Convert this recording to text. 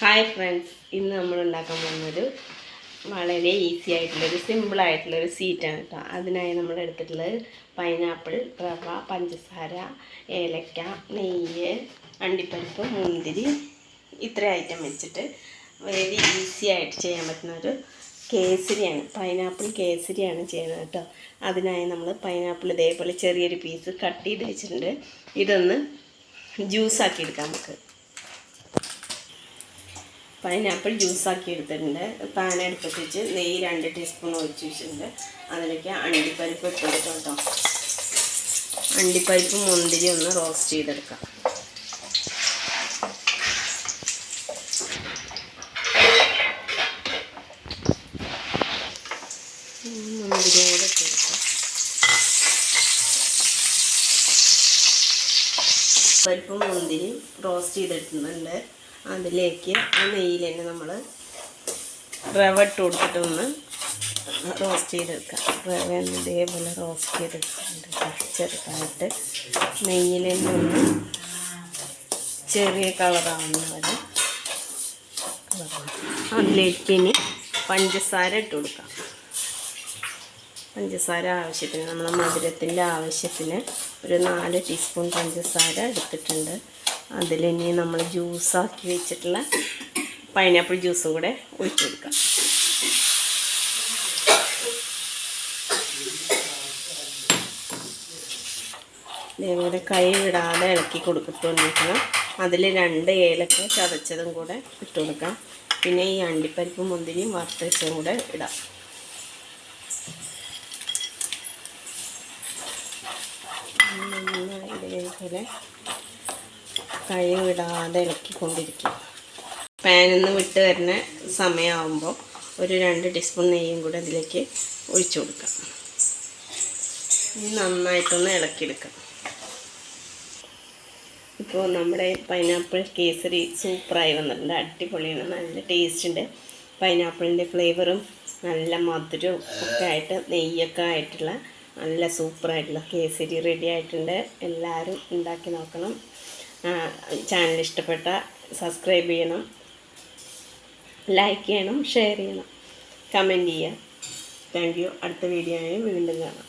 Hi friends ഇന്ന് നമ്മൾ ഉണ്ടാക്കാൻ പോകുന്നൊരു വളരെ ഈസി ആയിട്ടുള്ളൊരു സിമ്പിൾ ആയിട്ടുള്ളൊരു സ്വീറ്റാണ് കേട്ടോ അതിനായി നമ്മൾ എടുത്തിട്ടുള്ളത് പൈനാപ്പിൾ റവ പഞ്ചസാര ഏലക്ക നെയ്യ് അണ്ടിപ്പരിപ്പ് മുന്തിരി ഇത്ര ഐറ്റം വെച്ചിട്ട് വളരെ ഈസി ആയിട്ട് ചെയ്യാൻ പറ്റുന്ന ഒരു കേസരിയാണ്. പൈനാപ്പിൾ കേസരിയാണ് ചെയ്യുന്നത് കേട്ടോ അതിനായി നമ്മൾ പൈനാപ്പിൾ ഇതേപോലെ ചെറിയൊരു പീസ് കട്ട് ചെയ്ത് വെച്ചിട്ടുണ്ട്. ഇതൊന്ന് ജ്യൂസാക്കി എടുക്കാം നമുക്ക്. പൈനാപ്പിൾ ജ്യൂസാക്കി എടുത്തിട്ടുണ്ട്. പാൻ അടുപ്പത്ത് വെച്ച് നെയ്യ് രണ്ട് ടീസ്പൂൺ ഒഴിച്ച് വെച്ചിട്ടുണ്ട്. അതിലേക്ക് അണ്ടിപ്പരിപ്പ് ഇട്ട് കേട്ടോ. അണ്ടിപ്പരിപ്പ് മുന്തിരി ഒന്ന് റോസ്റ്റ് ചെയ്തെടുക്കാം. മുന്തിരി പരിപ്പും മുന്തിരിയും റോസ്റ്റ് ചെയ്തെടുക്കുന്നുണ്ട് അതിലേക്ക് ആ നെയ്യിൽ തന്നെ നമ്മൾ റവ ഇട്ട് ഒന്ന് റോസ്റ്റ് ചെയ്തെടുക്കാം റവ ഇതേപോലെ റോസ്റ്റ് ചെയ്തെടുക്കുന്നുണ്ട് ചെറുതായിട്ട് നെയ്യിൽ തന്നെ ഒന്ന് ചെറിയ കളറാവുന്ന വരെ അതിലേക്ക് ഇനി പഞ്ചസാര ഇട്ട് കൊടുക്കാം. പഞ്ചസാര ആവശ്യത്തിന് നമ്മുടെ മധുരത്തിന്റെ ആവശ്യത്തിന് ഒരു നാല് ടീസ്പൂൺ പഞ്ചസാര എടുത്തിട്ടുണ്ട്. അതിലിനി നമ്മൾ ജ്യൂസാക്കി വെച്ചിട്ടുള്ള പൈനാപ്പിൾ ജ്യൂസും കൂടെ ഒഴിച്ചു കൊടുക്കാം. ഇതേപോലെ കൈ വിടാതെ ഇളക്കി കൊടുത്തിട്ടുണ്ടെങ്കിൽ അതിൽ രണ്ട് ഏലക്ക ചതച്ചതും കൂടെ ഇട്ട് കൊടുക്കാം. പിന്നെ ഈ അണ്ടിപ്പരിപ്പും മുന്തിരിയും വറുത്തച്ചതും കൂടെ ഇടാം. നന്നായി ഇതേപോലെ കൈ വിടാതെ ഇളക്കിക്കൊണ്ടിരിക്കും പാനിൽ നിന്ന് വിട്ട് വരുന്ന സമയമാകുമ്പോൾ ഒരു രണ്ട് ടീസ്പൂൺ നെയ്യും കൂടെ അതിലേക്ക് ഒഴിച്ചു കൊടുക്കാം. ഇനി നന്നായിട്ടൊന്ന് ഇളക്കിയെടുക്കാം. ഇപ്പോൾ നമ്മുടെ പൈനാപ്പിൾ കേസരി സൂപ്പറായി വന്നിട്ടുണ്ട്. അടിപൊളിയാണ്. നല്ല ടേസ്റ്റ് ഉണ്ട് പൈനാപ്പിളിന്റെ ഫ്ലേവറും നല്ല മധുരവും ഒക്കെ ആയിട്ട് നെയ്യൊക്കെ ആയിട്ടുള്ള നല്ല സൂപ്പറായിട്ടുള്ള കേസരി റെഡി ആയിട്ടുണ്ട്. എല്ലാവരും ഉണ്ടാക്കി നോക്കണം. ചാനൽ ഇഷ്ടപ്പെട്ട സബ്സ്ക്രൈബ് ചെയ്യണം ലൈക്ക് ചെയ്യണം ഷെയർ ചെയ്യണം കമന്റ് ചെയ്യുക. താങ്ക് യു അടുത്ത വീഡിയോയിൽ വീണ്ടും കാണാം.